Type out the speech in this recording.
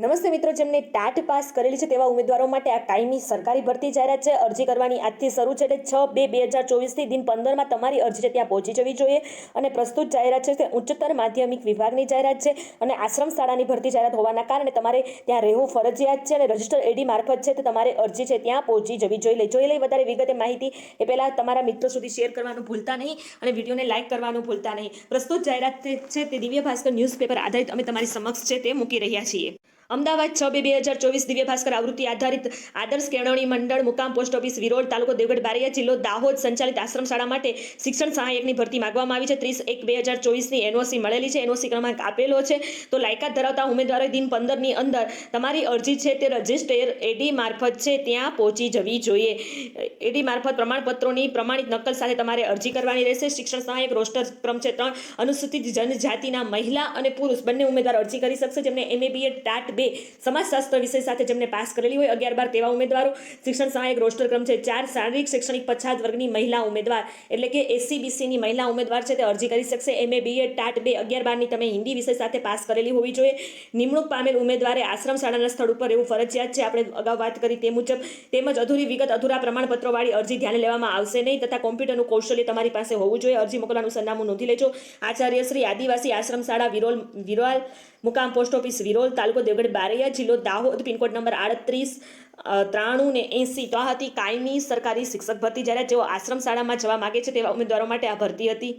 નમસ્તે મિત્રો, જેમને ટાટ પાસ કરેલી છે તેવા ઉમેદવારો માટે આ કાયમી સરકારી ભરતી જાહેરાત છે. અરજી કરવાની આજથી શરૂ છે એટલે છ બે બે હજાર ચોવીસથી દિન પંદરમાં તમારી અરજી છે ત્યાં પહોંચી જવી જોઈએ અને પ્રસ્તુત જાહેરાત છે તે ઉચ્ચતર માધ્યમિક વિભાગની જાહેરાત છે અને આશ્રમ શાળાની ભરતી જાહેરાત હોવાના કારણે તમારે ત્યાં રહેવું ફરજિયાત છે અને રજિસ્ટર એડી મારફત છે તે તમારે અરજી છે ત્યાં પહોંચી જવી જોઈએ. જોઈ લઈ વધારે વિગતે માહિતી. એ પહેલાં તમારા મિત્રો સુધી શેર કરવાનું ભૂલતા નહીં અને વિડીયોને લાઇક કરવાનું ભૂલતા નહીં. પ્રસ્તુત જાહેરાત છે તે દિવ્ય ભાસ્કર ન્યૂઝપેપર આધારિત અમે તમારી સમક્ષ છે તે મૂકી રહ્યા છીએ. અમદાવાદ છ બે બે હજાર ચોવીસ દિવ્ય ભાસ્કર આવૃત્તિ આધારિત આદર્શ કેળવણી મંડળ મુકામ પોસ્ટ ઓફિસ વિરોડ તાલુકો દેવગઢ બારિયા જિલ્લો દાહોદ સંચાલિત આશ્રમ શાળા માટે શિક્ષણ સહાયકની ભરતી માગવામાં આવી છે. ત્રીસ એક બે હજાર ચોવીસની એનઓસી મળેલી છે. એનઓસી ક્રમાંક આપેલો છે. તો લાયકાત ધરાવતા ઉમેદવારોએ દિન પંદરની અંદર તમારી અરજી છે તે રજિસ્ટર એડી મારફત છે ત્યાં પહોંચી જવી જોઈએ. એડી મારફત પ્રમાણપત્રોની પ્રમાણિત નકલ સાથે તમારે અરજી કરવાની રહેશે. શિક્ષણ સહાયક રોસ્ટર ક્રમ છે ત્રણ. અનુસૂચિત જનજાતિના મહિલા અને પુરુષ બંને ઉમેદવાર અરજી કરી શકશે. જેમને એમએ બીએ ટાટ બે સમાજશાસ્ત્ર વિષય સાથે જેમને પાસ કરેલી હોય, અગિયાર બાર તેવા ઉમેદવારો. શિક્ષણ સહાયક રોસ્ટર ક્રમ છે, ચાર શારીરિક, શૈક્ષણિક પછાત વર્ગની મહિલા ઉમેદવાર. એટલે કે એસસીબીસીની મહિલા ઉમેદવાર છે, તે અરજી કરી શકશે. એમએ બીએ ટાટ બે, અગિયાર બારની તમે હિન્દી વિષય સાથે પાસ કરેલી હોવી જોઈએ. નિમણૂક પામેલ ઉમેદવારે આશ્રમ શાળાના સ્થળ ઉપર એવું ફરજિયાત છે. આપણે અગાઉ વાત કરી તે મુજબ, તેમજ અધૂરી વિગત, અધૂરા પ્રમાણપત્રોવાળી અરજી ધ્યાને લેવામાં આવશે નહીં તથા કોમ્પ્યુટરનું કૌશલ્ય તમારી પાસે હોવું જોઈએ. અરજી મોકલવાનું સરનામું નોંધી લેજો. આચાર્ય શ્રી આદિવાસી આશ્રમ શાળા વિરોલ વિરોલ, મુકામ પોસ્ટ ઓફિસ, વિરોલ તાલુકો દેવગઢ બારૈયા જિલ્લો દાહોદ પિનકોડ નંબર આડત્રીસ ત્રાણું ને એંસી. તો આ હતી કાયમી સરકારી શિક્ષક ભરતી. જ્યારે જેઓ આશ્રમ શાળામાં જવા માગે છે તેવા ઉમેદવારો માટે આ ભરતી હતી.